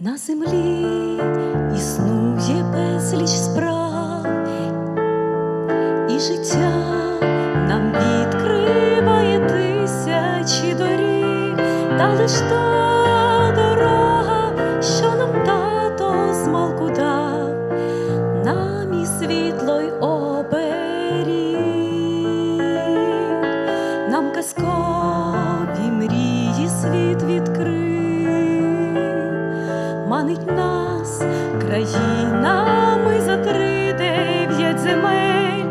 На землі існує безліч справ, і життя нам відкриває тисячі доріг, та лиш та казкові мрії світ відкрив. Манить нас країнами за три дев'ять земель,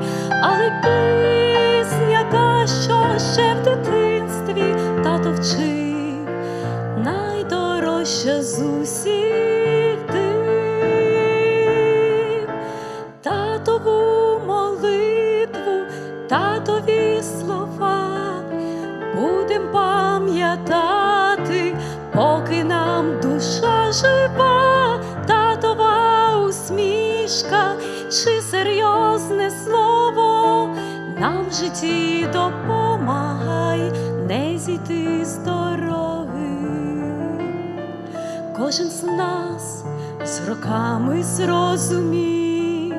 але серйозне слово нам в житті допомагай не зійти з дороги. Кожен з нас з роками зрозумів,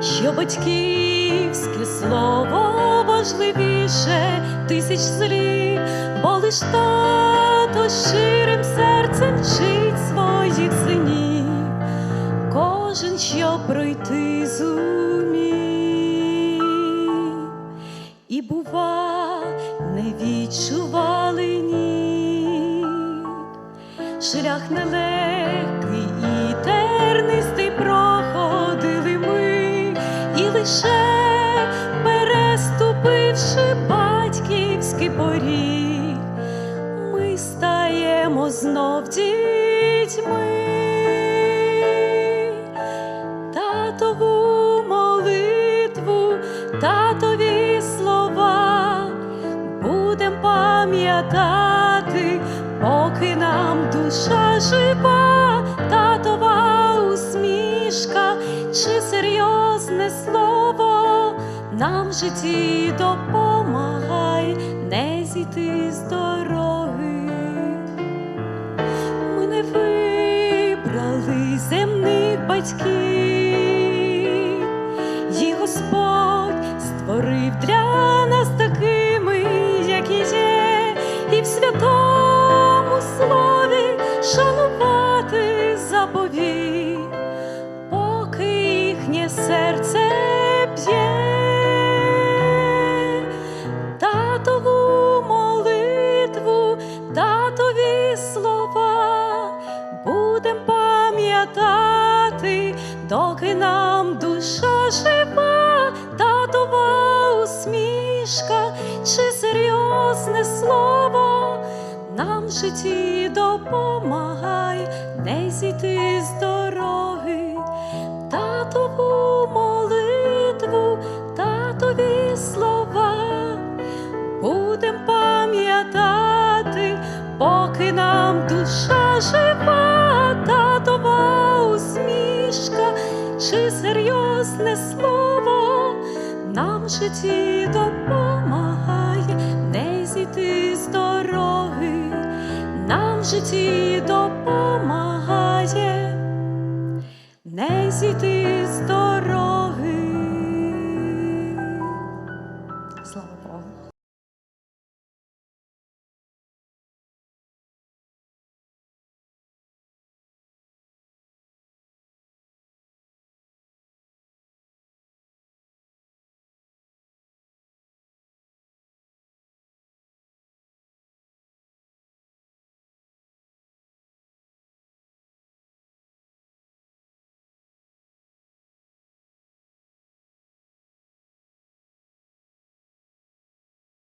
що батьківське слово важливіше тисяч слів, бо лиш тато щирим серцем вчить пройти зумів, і бува, не відчували ні шлях нелегкий і тернистий проходили ми, і лише переступивши батьківський поріг, ми стаємо знов дітьми. Пам'ятати, поки нам душа жива, татова усмішка чи серйозне слово нам в житті допомагай не зійти з дороги. Ми не вибрали земних батьків, їх Господь створив для нас серце б'є, татову молитву, татові слова будем пам'ятати, доки нам душа жива, татова усмішка чи серйозне слово нам в житті допомагай не зійти з дороги, будем пам'ятати, поки нам душа жива, татова усмішка чи серйозне слово нам в житті допомагає не зійти з дороги, нам в житті допомагає не зійти